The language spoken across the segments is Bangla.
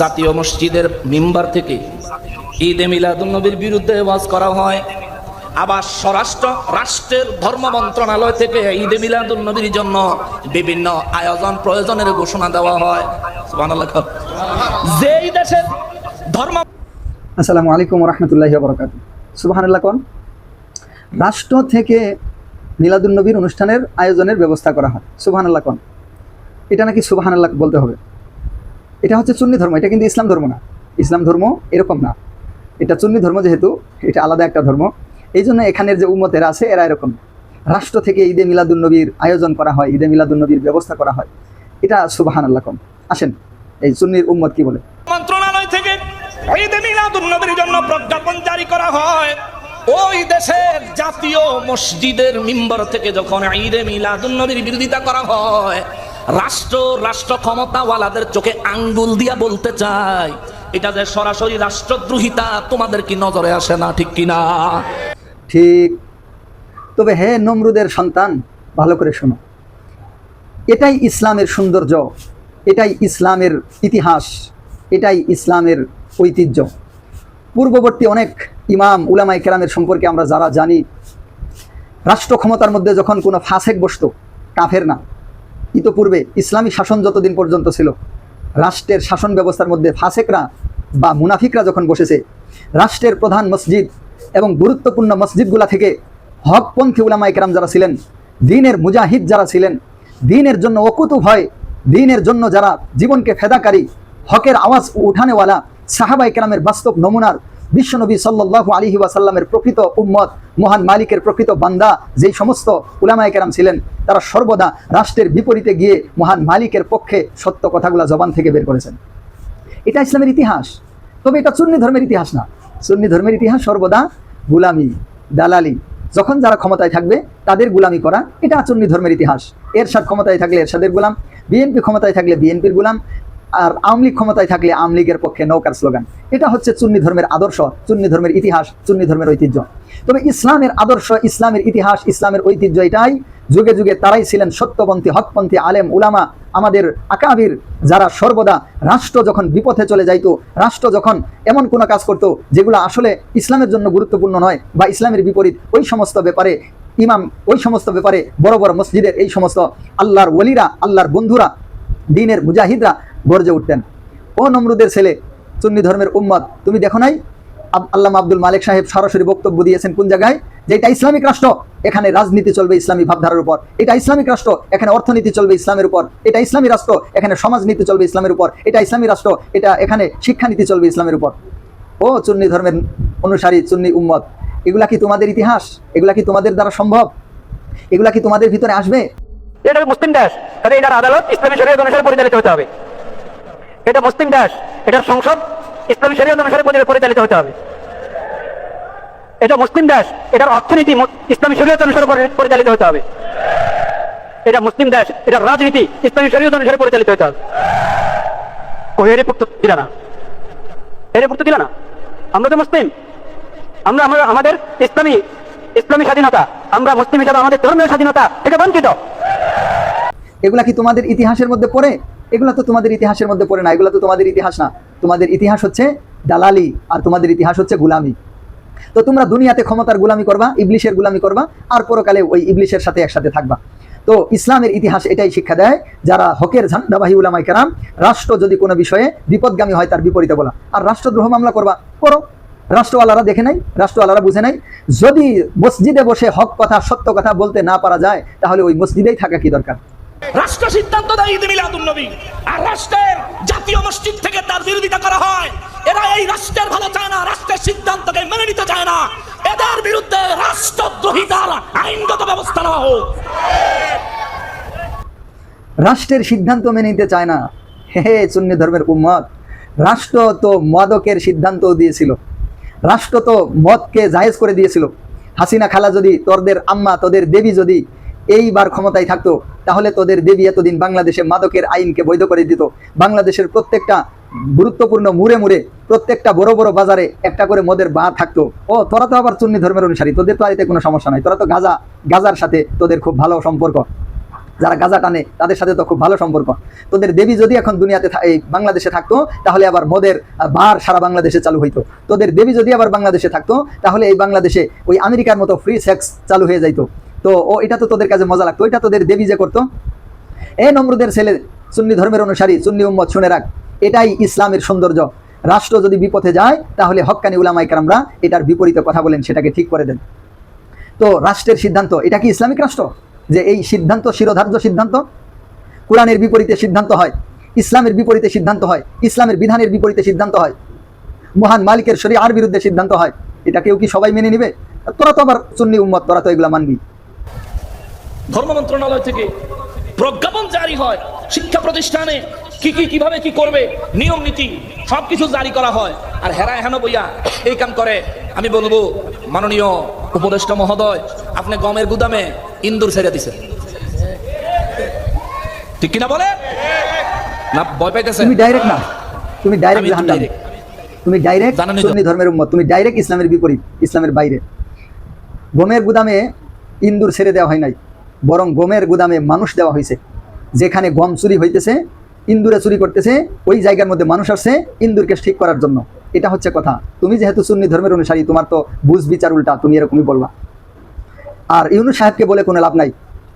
জাতীয় মসজিদের মিম্বার থেকে ঈদে মিলাদুন্নবীর বিরুদ্ধে ওয়াজ করা হয়। আবার স্বরাষ্ট্র, রাষ্ট্রের ধর্ম মন্ত্রণালয় থেকে ঈদে মিলাদুন্নবীর জন্য বিভিন্ন আয়োজন, প্রয়োজনের ঘোষণা দেওয়া হয়। যেই দেশের ধর্ম আসসালামু আলাইকুম রহমতুল্লাহ বরকাত সুবাহান্লাহ কন? রাষ্ট্র থেকে মিলাদুন্নবীর অনুষ্ঠানের আয়োজনের ব্যবস্থা করা হয়। সুবাহান্লাহ কন? এটা নাকি সুবাহান্লাহ বলতে হবে। এটা হচ্ছে চুন্নি ধর্ম, এটা কিন্তু ইসলাম ধর্ম না। ইসলাম ধর্ম এরকম না। এটা চুন্নি ধর্ম যেহেতু, এটা আলাদা একটা ধর্ম। এই জন্য এখানের যে উম্মতেরা আছে, এরা এরকম। রাষ্ট্র থেকে ঈদে মিলাদুন্নবীর আয়োজন করা হয়, ঈদে মিলাদুন্নবীর ব্যবস্থা করা হয়। এটা সুবাহান আল্লাহ কন আসেন, এই চুন্নির উম্মত কি বলে? মন্ত্রণালয় থেকে জন্য প্রজ্ঞাপন জারি করা হয়। ওই দেশের জাতীয় মসজিদের মিম্বর থেকে যখন ঈদে মিলাদুন্নবীর বিরোধিতা করা হয় রাষ্ট্র রাষ্ট্র ক্ষমতাওয়ালাদের চোখে আঙ্গুল দিয়া বলতে চায়, এটা যে সরাসরি রাষ্ট্রদ্রোহিতা তোমাদের কি নজরে আসে না, ঠিক কিনা ঠিক। তবে হে নমরুদের সন্তান, ভালো করে শোনো। এটাই ইসলামের সৌন্দর্য, এটাই ইসলামের ইতিহাস, এটাই ইসলামের ঐতিহ্য। পূর্ববর্তী অনেক ইমাম উলামাই কেরামের সম্পর্কে আমরা যারা জানি রাষ্ট্র ক্ষমতার মধ্যে যখন কোনো ফাঁসেক বসত, কাফের না ইতোপূর্বে ইসলামী শাসন যতদিন পর্যন্ত ছিল, রাষ্ট্রের শাসন ব্যবস্থার মধ্যে ফাসেকরা বা মুনাফিকরা যখন বসেছে, রাষ্ট্রের প্রধান মসজিদ এবং গুরুত্বপূর্ণ মসজিদগুলা থেকে হকপন্থী উলামাই কেরাম যারা ছিলেন, দিনের মুজাহিদ যারা ছিলেন, দিনের জন্য অকুতু ভয়, দিনের জন্য যারা জীবনকে ফেদাকারী, হকের আওয়াজ উঠানেওয়ালা সাহাবাই কেরামের বাস্তব নমুনার বিশ্বনবী সাল্লাল্লাহু আলাইহি ওয়াসাল্লামের প্রকৃত উম্মত, মহান মালিকের প্রকৃত বান্দা, যেই সমস্ত উলামায়ে কেরাম ছিলেন, তারা সর্বদা রাষ্ট্রের বিপরীতে গিয়ে মহান মালিকের পক্ষে সত্য কথাগুলো জবান থেকে বের করেছেন। এটা ইসলামের ইতিহাস। তবে এটা সুন্নি ধর্মের ইতিহাস না। সুন্নি ধর্মের ইতিহাস সর্বদা গুলামি, দালালি, যখন যারা ক্ষমতায় থাকবে তাদের গুলামি করা, এটা সুন্নি ধর্মের ইতিহাস। এরশাদ ক্ষমতায় থাকলে এরশাদের গুলাম, বিএনপি ক্ষমতায় থাকলে বিএনপির গুলাম আর আওয়ামী ক্ষমতায় থাকলে আওয়ামী লীগের পক্ষে নৌকার স্লোগান এটা হচ্ছে চুন্নি ধর্মের আদর্শ চুন্নি ধর্মের ইতিহাস চুন্নি ধর্মের ঐতিহ্য। তবে ইসলামের আদর্শ, ইসলামের ইতিহাস, ইসলামের ঐতিহ্য এটাই, যুগে যুগে তারাই ছিলেন সত্যপন্থী, হকপন্থী আলেম, উলামা, আমাদের আকাবির যারা সর্বদা রাষ্ট্র যখন বিপথে চলে যাইতো, রাষ্ট্র যখন এমন কোনো কাজ করত যেগুলো আসলে ইসলামের জন্য গুরুত্বপূর্ণ নয় বা ইসলামের বিপরীত, ওই সমস্ত ব্যাপারে ইমাম, ওই সমস্ত ব্যাপারে বড় বড় মসজিদের এই সমস্ত আল্লাহর ওলিরা, আল্লাহর বন্ধুরা, দিনের মুজাহিদরা গর্জে উঠতেন। ও নমরুদের ছেলে চুন্নি ধর্মের উম্মত, তুমি দেখো নাই? আল্লামা আব্দুল মালিক সাহেব সরাসরি বক্তব্য দিয়েছেন কোন জায়গায়? যে এটা ইসলামিক রাষ্ট্র, এখানে রাজনীতি চলবে ইসলামী ভাবধারার উপর। এটা ইসলামিক রাষ্ট্র, এখানে অর্থনীতি চলবে ইসলামের উপর। এটা ইসলামী রাষ্ট্র, এখানে সমাজনীতি চলবে ইসলামের উপর। এটা ইসলামী রাষ্ট্র, এটা এখানে শিক্ষানীতি চলবে ইসলামের উপর। ও চুন্নি ধর্মের অনুসারী চুন্নি উম্মত, এগুলা কি তোমাদের ইতিহাস? এগুলা কি তোমাদের দ্বারা সম্ভব? এগুলা কি তোমাদের ভিতরে আসবে? এটা মুসলিম দেশ, তাহলে এটার আদালত ইসলামী শরীয়ত অনুসারে পরিচালিত হতে হবে। এটা মুসলিম দেশ এটার সংসদ, ইসলামী শরীয়ত অনুসারে পরিচালিত হতে হবে। এটা মুসলিম দেশ, এটার অর্থনীতি ইসলামী শরীয়ত অনুসারে পরিচালিত হতে হবে। এটা মুসলিম দেশ, এটার রাজনীতি, ইসলামী শরীয়ত অনুসারে পরিচালিত হতে হবে। কই এর পুক্ত দিল না? এর পুক্ত দিল না? আমরা তো মুসলিম। আমরা আমরা, আমাদের ইসলামী ইসলামী স্বাধীনতা, আমরা মুসলিম হিসাবে আমাদের ধর্মীয় স্বাধীনতা থেকে বঞ্চিত। এগুলা কি তোমাদের ইতিহাসের মধ্যে পড়ে? এগুলা তো তোমাদের ইতিহাসের মধ্যে পড়ে না, এগুলা তো তোমাদের ইতিহাস না। তোমাদের ইতিহাস হচ্ছে দালালি আর তোমাদের ইতিহাস হচ্ছে গুলামি। তো তোমরা দুনিয়াতে ক্ষমতার গুলামি করবা, ইবলিশের গুলামি করবা, আর পরকালে ওই ইবলিশের সাথে একসাথে থাকবা। তো ইসলামের ইতিহাস এটাই শিক্ষা দেয়, যারা হকের ঝান্ডাবাহী উলামাই কেরাম, রাষ্ট্র যদি কোনো বিষয়ে বিপদগামী হয় তার বিপরীতে বলা। আর রাষ্ট্রদ্রোহ মামলা করবা, করো। রাষ্ট্রওয়ালারা দেখে নাই, রাষ্ট্রওয়ালারা বুঝে নাই। যদি মসজিদে বসে হক কথা, সত্য কথা বলতে না পারা যায়, তাহলে ওই মসজিদেই থাকা কি দরকার? রাষ্ট্র সিদ্ধান্ত দেয় ঈদ মিলাদুন্নবী আর রাষ্ট্রের জাতীয় মসজিদ থেকে তার বিরোধিতা করা হয়। এরা এই রাষ্ট্রের ভালো চায় না, রাষ্ট্রের সিদ্ধান্তকে মেনে নিতে চায় না। এদের বিরুদ্ধে রাষ্ট্রদ্রোহিতার আইনগত ব্যবস্থা নেওয়া হোক। রাষ্ট্রের সিদ্ধান্ত মেনে নিতে চায় না। হে সুন্নি ধর্মের উম্মত, রাষ্ট্র তো মদকের সিদ্ধান্ত দিয়েছিল। রাষ্ট্র তো মদকে জায়েজ করে দিয়েছিল। হাসিনা খালা যদি তোদের আম্মা, তোদের দেবী যদি এইবার ক্ষমতায় থাকতো, তাহলে তোদের দেবী এতদিন বাংলাদেশে মাদকের আইনকে বৈধ করে দিত। বাংলাদেশের প্রত্যেকটা গুরুত্বপূর্ণ মুড়ে মুড়ে, প্রত্যেকটা বড় বড় বাজারে একটা করে মদের বার থাকতো। ও, তোরা তো আবার চুন্নি ধর্মের অনুসারী, তোদের তো আর এতে কোনো সমস্যা নাই। তোরা তো গাজা, গাজার সাথে তোদের খুব ভালো সম্পর্ক। যারা গাজা টানে, তাদের সাথে তো খুব ভালো সম্পর্ক। তোদের দেবী যদি এখন দুনিয়াতে এই বাংলাদেশে থাকতো, তাহলে আবার মদের বার সারা বাংলাদেশে চালু হইতো। তোদের দেবী যদি আবার বাংলাদেশে থাকতো, তাহলে এই বাংলাদেশে ওই আমেরিকার মতো ফ্রি সেক্স চালু হয়ে যাইতো। তো ও, এটা তো তোদের কাছে মজা লাগতো এটা তোদের দেবী যে করতো। এ নমরুদের ছেলে, সুন্নি ধর্মের অনুসারী, সুন্নি উম্মত, শুনে রাখ, এটাই ইসলামের সৌন্দর্য। রাষ্ট্র যদি বিপথে যায়, তাহলে হক্কানি উলামাই কারামরা এটার বিপরীতে কথা বলেন, সেটাকে ঠিক করে দেন। তো রাষ্ট্রের সিদ্ধান্ত, এটা কি ইসলামিক রাষ্ট্র? যে এই সিদ্ধান্ত শিরোধার্য সিদ্ধান্ত? কোরআনের বিপরীতে সিদ্ধান্ত হয়, ইসলামের বিপরীতে সিদ্ধান্ত হয়, ইসলামের বিধানের বিপরীতে সিদ্ধান্ত হয়, মহান মালিকের শরীর আর বিরুদ্ধে সিদ্ধান্ত হয়। এটা কেউ কি সবাই মেনে নিবে? তোরা তো আবার সুন্নি উম্মত, তোরা তো এগুলা মানবি। ধর্ম মন্ত্রণালয় থেকে প্রজ্ঞাপন জারি হয় শিক্ষা প্রতিষ্ঠানে। কি কি কীভাবে কি করবে? নিয়ম নীতি সবকিছু জারি করা হয়। আর হেরা হেন বইয়া এই কাম করে। আমি বলব মাননীয় উপদেষ্টা মহোদয় আপনি গমের গুদামে ইন্দুর ছেড়ে দিছে। ঠিক কিনা বলে না ভয় পাইতেছে তুমি ডাইরেক্ট না। তুমি ডাইরেক্ট তো তুমি ডাইরেক্ট। সুন্নি ধর্মের উম্মত। তুমি ডাইরেক্ট ইসলামের বিপরীত ইসলামের বাইরে। গমের গুদামে ইন্দুর ছেড়ে দেওয়া হয় নাই। বরং গমের গুদামে মানুষ দেওয়া হয়েছে। যেখানে গম চুরি হইতেছে, ইন্দুরে চুরি করতেছে, ওই জায়গার মধ্যে মানুষ আসছে, ইন্দুরকে ঠিক করার জন্য। এটা হচ্ছে কথা। তুমি যেহেতু সুন্নি ধর্মের অনুসারী, তোমার তো বুঝ বিচার উল্টা, তুমি এরকমই বলবা। আর ইউনুস সাহেবকে বলে কোনো লাভ নাই।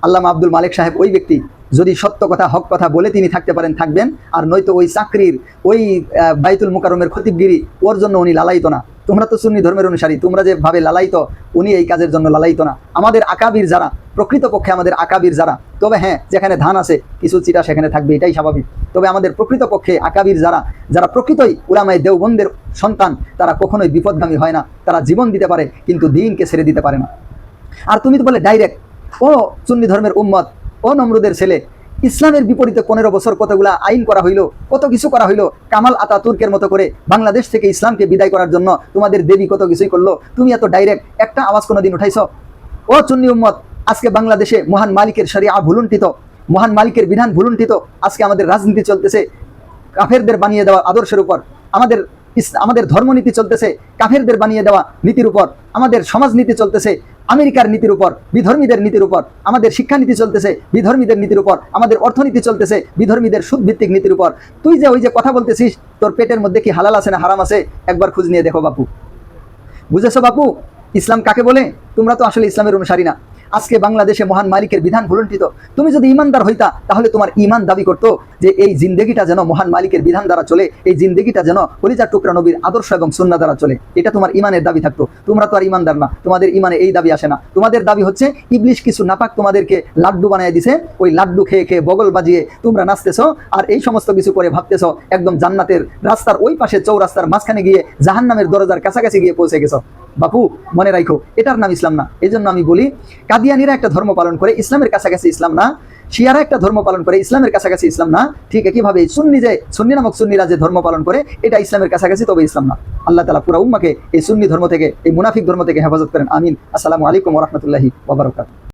আল্লামা আব্দুল মালিক সাহেব ওই ব্যক্তি, যদি সত্য কথা, হক কথা বলে তিনি থাকতে পারেন, থাকবেন, আর নয়তো ওই চাকরির, ওই বাইতুল মুকারমের খতিবগিরি ওর জন্য উনি লালাইতো না। তোমরা তো সুন্নি ধর্মের অনুসারী, তোমরা যে ভাবে লালাইত উনি এই কাজের জন্য লালাইতো না। আমাদের আকাবির যারা, প্রকৃতপক্ষে আমাদের আকাবির যারা, তবে হ্যাঁ যেখানে ধান আছে, কিছু চিটা সেখানে থাকবে, এটাই স্বাভাবিক। তবে আমাদের প্রকৃতপক্ষে আকাবির যারা যারা প্রকৃতই উলামায় দেওবন্দের সন্তান, তারা কখনোই বিপদগামী হয় না। তারা জীবন দিতে পারে, কিন্তু দিনকে ছেড়ে দিতে পারে না। আর তুমি তো বলে ডাইরেক্ট ও সুন্নি ধর্মের উম্মত, ও নমরুদের ছেলে ইসলামের বিপরীতে পনেরো বছর কতগুলা আইন করা হইল, কত কিছু করা হইল, কামাল আতা তুর্কের মতো করে বাংলাদেশ থেকে ইসলামকে বিদায় করার জন্য তোমাদের দেবী কত কিছুই করল, তুমি এত ডাইরেক্ট একটা আওয়াজ কোনোদিন উঠাইছ? ও চুন্নি উম্মত, আজকে বাংলাদেশে মহান মালিকের শরিয়া ভুলুণ্ঠিত, মহান মালিকের বিধান ভুলুণ্ঠিত, আজকে আমাদের রাজনীতি চলতেছে, কাফেরদের বানিয়ে দেওয়া আদর্শের উপর। আমাদের আমাদের ধর্মনীতি চলতেছে, কাফেরদের বানিয়ে দেওয়া নীতির উপর, আমাদের সমাজনীতি চলতেছে, আমেরিকার নীতির উপর, বিধর্মীদের নীতির উপর, আমাদের শিক্ষানীতি চলতেছে, বিধর্মীদের নীতির উপর, আমাদের অর্থনীতি চলতেছে, বিধর্মীদের সুদ ভিত্তিক নীতির উপর। তুই যে ওই যে কথা বলতেছিস, তোর পেটের মধ্যে কি হালাল আছে না হারাম আছে? একবার খুঁজ নিয়ে দেখো বাপু। বুঝেছ বাপু? ইসলাম কাকে বলে? তোমরা তো আসলে ইসলামের অনুসারী না। আজকে বাংলাদেশে মহান মালিকের বিধান ভুলুণ্ঠিত। তুমি যদি ইমানদার হইতা, তাহলে তোমার ইমান দাবি করতো যে এই জিন্দেগিটা যেন মহান মালিকের বিধান দ্বারা চলে, এই জিন্দেগিটা যেন হলিজার টুকরা নবীর আদর্শ এবং সুন্না দ্বারা চলে। এটা তোমার ইমানের দাবি থাকতো। তোমরা তো আর ইমানদার না। তোমাদের ইমানে এই দাবি আসে না। তোমাদের দাবি হচ্ছে, ইবলিশ কিছু নাপাক তোমাদেরকে লাড্ডু বানিয়ে দিছে। ওই লাড্ডু খেয়ে খেয়ে বগল বাজিয়ে তোমরা নাচতেছো আর এই সমস্ত কিছু করে ভাবতেছো, একদম জান্নাতের রাস্তার ওই পাশে চৌরাস্তার মাঝখানে গিয়ে জাহান্নামের দরজার কাছাকাছি গিয়ে পৌঁছে গেছো। বাপু, মনে রাখো এটার নাম ইসলাম না। এই আমি বলি, কাদিয়ানিরা একটা ধর্ম পালন করে, ইসলামের কাছাকাছি ইসলাম না। শিয়ারা একটা ধর্ম পালন করে, ইসলামের কাছাকাছি ইসলাম না। ঠিক একইভাবে সুন্নি যে, সুন্নি নামক সুন্নিরা যে ধর্ম পালন করে, এটা ইসলামের কাছাকাছি, তবে ইসলাম না। আল্লাহ তালা পুরা উম্মাকে এই সুন্নি ধর্ম থেকে, এই মুনাফিক ধর্ম থেকে হেফাজত করেন। আমিন। আসসালামু আলাইকুম রহমতুল্লাহি ওবরাকাত